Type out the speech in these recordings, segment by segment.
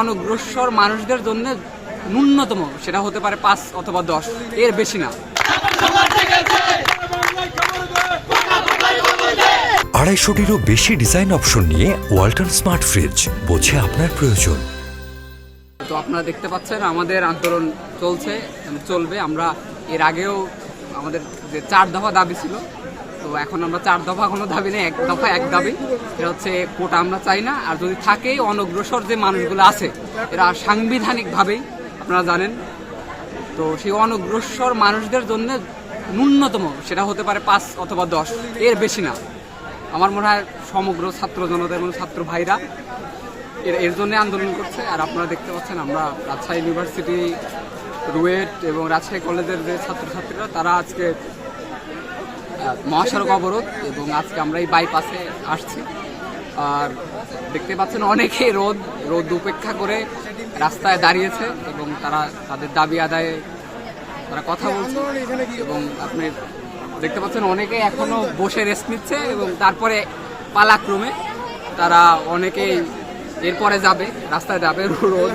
অনগ্রসর মানুষদের জন্য ন্যূনতম সেটা হতে পারে পাঁচ অথবা দশ। এর বেশি না। আড়াইশোটিরও বেশি ডিজাইন অপশন নিয়ে ওয়ালটন স্মার্ট ফ্রিজ বোঝে আপনার প্রয়োজন। তো আপনারা দেখতে পাচ্ছেন আমাদের আন্দোলন চলছে মানে চলবে। আমরা এর আগেও আমাদের যে চার দফা দাবি ছিল এখন আমরা চার দফা কোনো দাবি নেই, এক দফা এক দাবি। এটা হচ্ছে কোটা আমরা চাই না, আর যদি থাকেই অনগ্রসর যে মানুষগুলো আছে, এরা সাংবিধানিকভাবেই, আপনারা জানেন। তো সেই অনগ্রসর মানুষদের জন্য ন্যূনতম সেটা হতে পারে পাঁচ অথবা দশ, এর বেশি না। আমার মনে হয় সমগ্র ছাত্র জনতা এবং ছাত্র ভাইরা এর এর জন্য আন্দোলন করছে। আর আপনারা দেখতে পাচ্ছেন আমরা রাজশাহী ইউনিভার্সিটি, রুয়েট এবং রাজশাহী কলেজের যে ছাত্রছাত্রীরা, তারা আজকে মহাসড়ক অবরোধ এবং আজকে আমরা এই বাইপাসে আসছি। আর দেখতে পাচ্ছেন অনেকেই রোদ রোদ উপেক্ষা করে রাস্তায় দাঁড়িয়েছে এবং তারা তাদের দাবি আদায়ে তারা কথা বলছে এবং আপনি দেখতে পাচ্ছেন অনেকে এখনও বসে রেস্ট নিচ্ছে এবং তারপরে পালাক্রমে তারা অনেকেই এরপরে যাবে, রাস্তায় যাবে, রোদ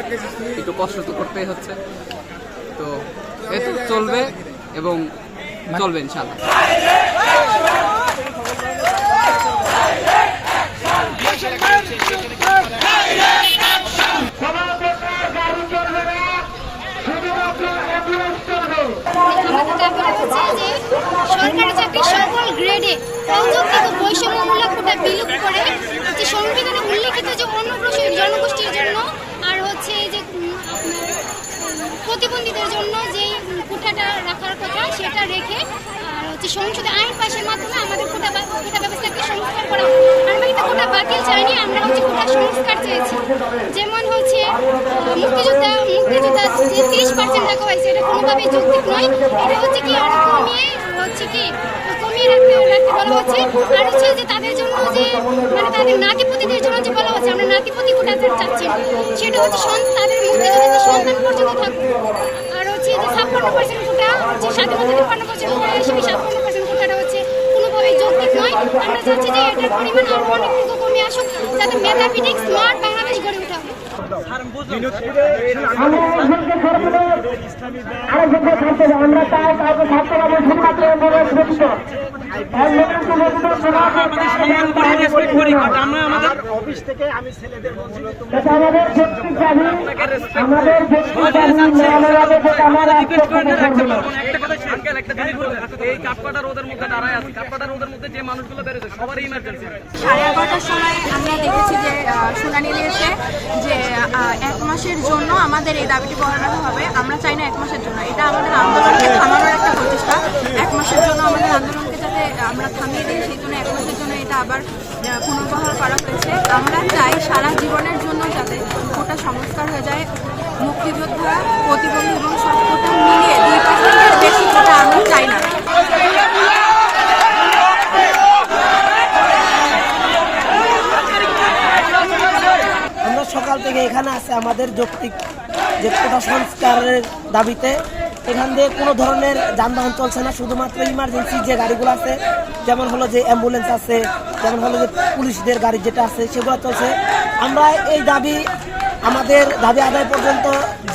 একটু কষ্ট তো করতেই হচ্ছে। তো এ তো চলবে এবং চলবে ইনশাল্লাহ সরকারি চাকরি সকল গ্রেডে প্রযুক্তিগত বৈষম্যমূলক কোটা বিলুপ্ত করে যে সংবিধানে উল্লেখিত যে অন্নগ্রসর জনগোষ্ঠীর জন্য আর হচ্ছে এই যে উম, আপনার উম, প্রতিবন্ধীদের জন্য যে কোঠাটা রাখার কথা সেটা রেখে, আর হচ্ছে সংসদে আইন পাশের মাধ্যমে আমাদের কোটা ব্যবস্থা চাইনি আমরা হচ্ছে কোটা সংস্কার চেয়েছি। যেমন হচ্ছে মুক্তিযোদ্ধা মুক্তিযোদ্ধা যে তিরিশ পার্সেন্ট রাখা হয়েছে, এটা কোনোভাবেই যৌক্তিক নয়। এটা হচ্ছে কি, আরও কমিয়ে, হচ্ছে কি, কমিয়ে রাখতে রাখতে বলা হচ্ছে। আর হচ্ছে যে তাদের জন্য যে মানে তাদের নাতিপতিদের জন্য যে বলা হচ্ছে, আমরা নাতিপতি কোটা চাচ্ছি সেটা হচ্ছে তাদের মুক্তিযোদ্ধাদের সন্তান পর্যন্ত থাকবে আর হচ্ছে যে ছাপ্পান্ন পার্সেন্ট কোটা যে স্বাধীনতা তিপ্পান্ন পার্সেন্ট সেই ছাপ্পান্ন আমরা চাচ্ছি যে এটার পরিমাণ আরও অনেকটুকু কমে আসুক যাতে মেধাভিত্তিক স্মার্ট বাংলাদেশ গড়ে ওঠা আমরা চাই কাউকে ছাত্র শুধুমাত্র আমাদের এই কাপকাটা রোদের মধ্যে দাঁড়ায় আছে। কাপকাটা রোদের মধ্যে যে মানুষগুলো বেরোছে সবারই ইমার্জেন্সি সাড়ে এগারোটার সময় আমরা দেখেছি যে শুনানি নিয়েছে যে এক মাসের জন্য আমাদের এই দাবিটি বহাল হবে। আমরা চাই না এক মাসের জন্য। এটা আমাদের আন্দোলনকে থামানোর একটা প্রচেষ্টা। এক মাসের জন্য আমাদের আন্দোলনকে যাতে আমরা থামিয়ে দিই, সেই জন্য এক মাসের জন্য এটা আবার পুনর্বহাল করা হয়েছে। আমরা চাই সারা জীবনের জন্য যাতে কোটা সংস্কার হয়ে যায়। মুক্তিযোদ্ধা, প্রতিবন্ধী এবং সব কোটা মিলিয়ে দুই পার্সেন্টের বেশি কোটা আমরা চাই না আমরা সকাল থেকে এখানে আছে আমাদের যৌক্তিক যে কোটা সংস্কারের দাবিতে। এখান দিয়ে কোনো ধরনের যানবাহন চলছে না, শুধুমাত্র ইমার্জেন্সি যে গাড়িগুলো আছে, যেমন হলো যে অ্যাম্বুলেন্স আছে, যেমন হলো যে পুলিশদের গাড়ি যেটা আছে, সেগুলো চলছে। আমরা এই দাবি, আমাদের দাবি আদায় পর্যন্ত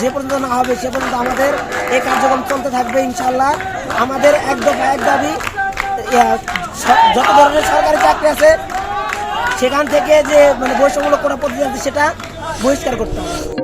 যে পর্যন্ত না হবে সে পর্যন্ত আমাদের এই কার্যক্রম চলতে থাকবে ইনশাল্লাহ আমাদের এক দফা এক দাবি যত ধরনের সরকারি চাকরি আছে, সেখান থেকে যে মানে বৈষম্যমূলক করা পদ্ধতি সেটা বহিষ্কার করতে হবে।